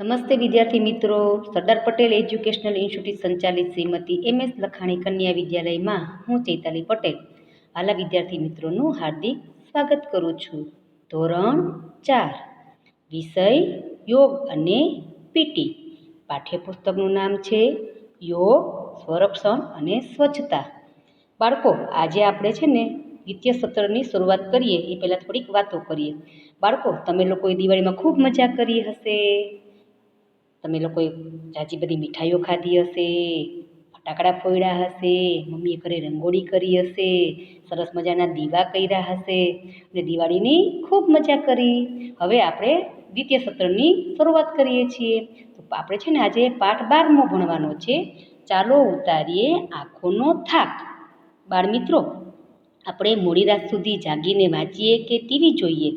નમસ્તે વિદ્યાર્થી મિત્રો. સરદાર પટેલ એજ્યુકેશનલ ઇન્સ્ટિટ્યૂટ સંચાલિત શ્રીમતી એમ એસ લખાણી કન્યા વિદ્યાલયમાં હું ચૈતાલી પટેલ. આલા વિદ્યાર્થી મિત્રોનું હાર્દિક સ્વાગત કરું છું. ધોરણ ચાર, વિષય, યોગ અને પીટી પાઠ્યપુસ્તકનું નામ છે યોગ સ્વરક્ષણ અને સ્વચ્છતા. બાળકો, આજે આપણે છે ને દ્વિતીય સત્રની શરૂઆત કરીએ. એ પહેલાં થોડીક વાતો કરીએ. બાળકો, તમે લોકોએ દિવાળીમાં ખૂબ મજા કરી હશે. તમે લોકોએ ઝાઝી બધી મીઠાઈઓ ખાધી હશે, ફટાકડા ફોડ્યા હશે, મમ્મીએ ઘરે રંગોળી કરી હશે, સરસ મજાના દીવા કર્યા હશે અને દિવાળીની ખૂબ મજા કરી. હવે આપણે દ્વિતીય સત્રની શરૂઆત કરીએ છીએ. તો આપણે છે ને આજે પાઠ બારમો ભણવાનો છે. ચાલો ઉતારીએ આંખોનો થાક. બાળ મિત્રો, આપણે મોડી રાત સુધી જાગીને વાંચીએ કે ટીવી જોઈએ?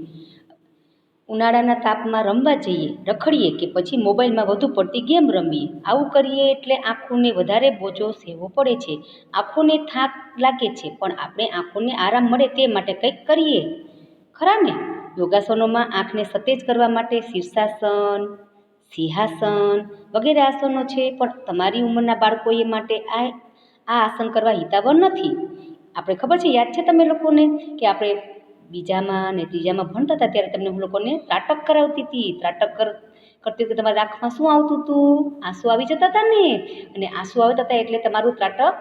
ઉનાળાના તાપમાં રમવા જઈએ, રખડીએ કે પછી મોબાઈલમાં વધુ પડતી ગેમ રમીએ. આવું કરીએ એટલે આંખોને વધારે બોજો સહેવો પડે છે. આંખોને થાક લાગે છે, પણ આપણે આંખોને આરામ મળે તે માટે કંઈક કરીએ. ખરા ને? યોગાસનોમાં આંખને સતેજ કરવા માટે શીર્ષાસન, સિંહાસન વગેરે આસનો છે, પણ તમારી ઉંમરના બાળકોએ માટે આ આ આસન કરવા હિતાવહ નથી. આપણે ખબર છે, યાદ છે તમે લોકોને કે આપણે બીજામાં ને ત્રીજામાં ભણતા હતા ત્યારે તમને હું લોકોને ત્રાટક કરાવતી હતી. ત્રાટક કર, કરતી વખતે તમારા આંખમાં શું આવતું હતું? આંસુ આવી જતા હતા ને? અને આંસુ આવતા હતા એટલે તમારું ત્રાટક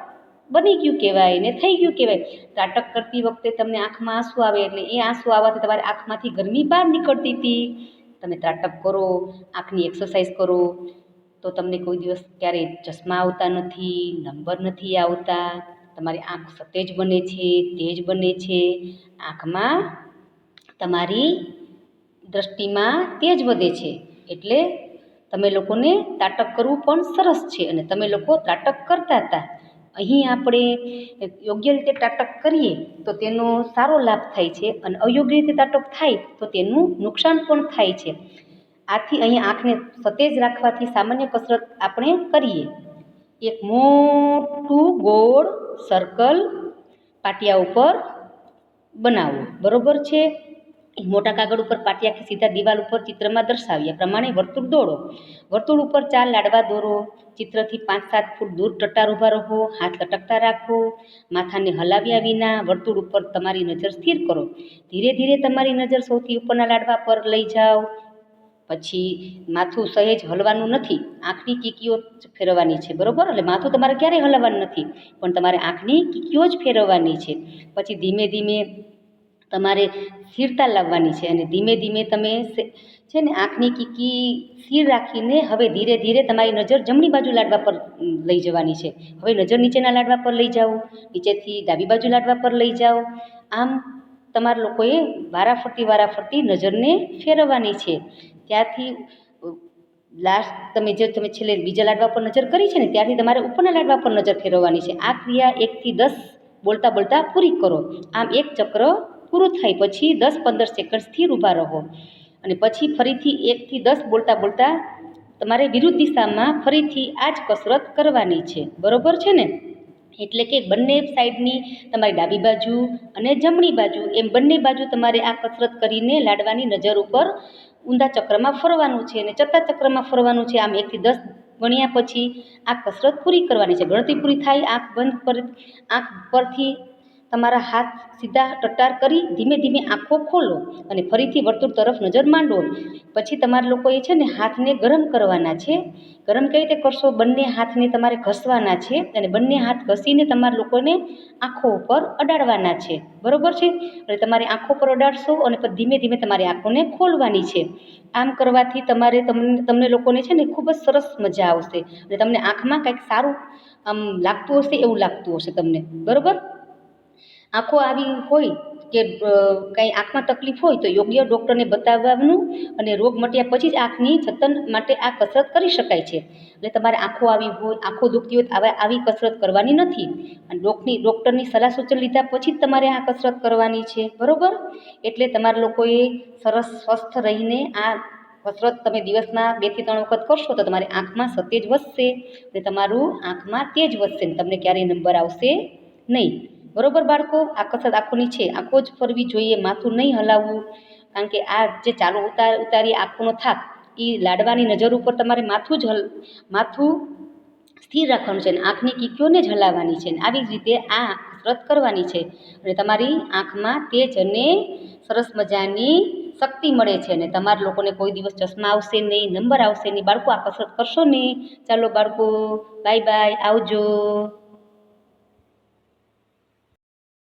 બની ગયું કહેવાય ને થઈ ગયું કહેવાય. ત્રાટક કરતી વખતે તમને આંખમાં આંસુ આવે એટલે એ આંસુ આવવાથી તમારે આંખમાંથી ગરમી બહાર નીકળતી હતી. તમે ત્રાટક કરો, આંખની એક્સરસાઇઝ કરો, તો તમને કોઈ દિવસ ક્યારેય ચશ્મા આવતા નથી, નંબર નથી આવતા. તમારી આંખ સતેજ બને છે, તેજ બને છે. આંખમાં તમારી દૃષ્ટિમાં તેજ વધે છે. એટલે તમે લોકોને ત્રાટક કરવું પણ સરસ છે અને તમે લોકો ત્રાટક કરતા હતા. અહીં આપણે યોગ્ય રીતે ત્રાટક કરીએ તો તેનો સારો લાભ થાય છે અને અયોગ્ય રીતે ત્રાટક થાય તો તેનું નુકસાન પણ થાય છે. આથી અહીં આંખને સતેજ રાખવાથી સામાન્ય કસરત આપણે કરીએ. એક મોટું ગોળ સર્કલ પાટિયા ઉપર બનાવો. બરોબર છે? મોટા કાગળ ઉપર પાટિયા કે સીધા દિવાલ ઉપર ચિત્રમાં દર્શાવ્યા પ્રમાણે વર્તુળ દોડો વર્તુળ ઉપર ચાર લાડવા દોરો. ચિત્રથી પાંચ સાત ફૂટ દૂર ટટાર ઊભા રહો. હાથ લટકતા રાખો. માથાને હલાવ્યા વિના વર્તુળ ઉપર તમારી નજર સ્થિર કરો. ધીરે ધીરે તમારી નજર સૌથી ઉપરના લાડવા પર લઈ જાઓ. પછી માથું સહેજ હલવાનું નથી, આંખની કીકીઓ જ ફેરવવાની છે, બરાબર? એટલે માથું તમારે ક્યારેય હલાવવાનું નથી, પણ તમારે આંખની કીકીઓ જ ફેરવવાની છે. પછી ધીમે ધીમે તમારે સ્થિરતા લાવવાની છે અને ધીમે ધીમે તમે છે ને, આંખની કીકી સ્થિર રાખીને હવે ધીરે ધીરે તમારી નજર જમણી બાજુ લાડવા પર લઈ જવાની છે. હવે નજર નીચેના લાડવા પર લઈ જાઓ, નીચેથી ડાબી બાજુ લાડવા પર લઈ જાઓ. આમ તમારા લોકોએ વારાફરતી વારાફરતી નજરને ફેરવવાની છે. ત્યારથી લાસ્ટ તમે જે તમે છેલ્લે બીજા લાડવા પર નજર કરી છે ને ત્યારથી તમારે ઉપરના લાડવા પર નજર ફેરવવાની છે. આ ક્રિયા એકથી દસ બોલતા બોલતા પૂરી કરો. આમ એક ચક્ર પૂરું થાય પછી દસ પંદર સેકન્ડ સ્થિર ઊભા રહો. અને પછી ફરીથી એકથી દસ બોલતા બોલતા તમારે વિરુદ્ધ દિશામાં ફરીથી આ જ કસરત કરવાની છે. બરોબર છે ને? એટલે કે બંને સાઈડની તમારી ડાબી બાજુ અને જમણી બાજુ, એમ બંને બાજુ તમારે આ કસરત કરીને લાડવાની નજર ઉપર ઊંધા ચક્રમાં ફરવાનું છે અને ચત્તા ચક્રમાં ફરવાનું છે. આમ એકથી દસ ગણ્યા પછી આ કસરત પૂરી કરવાની છે. ગણતરી પૂરી થાય, આંખ બંધ પર, આંખ પરથી તમારા હાથ સીધા ટટ્ટાર કરી ધીમે ધીમે આંખો ખોલો અને ફરીથી વર્તુળ તરફ નજર માંડો. પછી તમારા લોકોએ છે ને હાથને ગરમ કરવાના છે. ગરમ કઈ રીતે કરશો? બંને હાથને તમારે ઘસવાના છે અને બંને હાથ ઘસીને તમારા લોકોને આંખો ઉપર અડાડવાના છે. બરોબર છે? એટલે તમારી આંખો પર અડાડશો અને ધીમે ધીમે તમારી આંખોને ખોલવાની છે. આમ કરવાથી તમારે તમને તમને લોકોને છે ને ખૂબ જ સરસ મજા આવશે અને તમને આંખમાં કંઈક સારું આમ લાગતું હશે એવું લાગતું હશે તમને. બરોબર? આંખો આવી હોય કે કંઈ આંખમાં તકલીફ હોય તો યોગ્ય ડૉક્ટરને બતાવવાનું અને રોગ મટ્યા પછી જ આંખની જતન માટે આ કસરત કરી શકાય છે. એટલે તમારે આંખો આવી હોય, આંખો દુખતી હોય આવા, આવી કસરત કરવાની નથી. અને ડોકની, ડૉક્ટરની સલાહ સૂચન લીધા પછી જ તમારે આ કસરત કરવાની છે. બરાબર? એટલે તમારા લોકોએ સરસ, સ્વસ્થ રહીને આ કસરત તમે દિવસમાં બેથી ત્રણ વખત કરશો તો તમારી આંખમાં સતેજ વધશે અને તમારું આંખમાં તેજ વધશે તમને ક્યારેય નંબર આવશે નહીં. બરોબર બાળકો? આ કસરત આંખોની છે. આંખો જ ફરવી જોઈએ, માથું નહીં હલાવવું. કારણ કે આ જે ચાલો ઉતાર ઉતારી આંખોનો થાક, એ લાડવાની નજર ઉપર તમારે માથું જ હલ, માથું સ્થિર રાખવાનું છે અને આંખની કીકીઓને જ હલાવવાની છે. ને આવી જ રીતે આ કસરત કરવાની છે. અને તમારી આંખમાં તેજ અને સરસ મજાની શક્તિ મળે છે. અને તમારા લોકોને કોઈ દિવસ ચશ્મા આવશે નહીં, નંબર આવશે નહીં, બાળકો આ કસરત કરશો ને ચાલો બાળકો, બાય બાય, આવજો.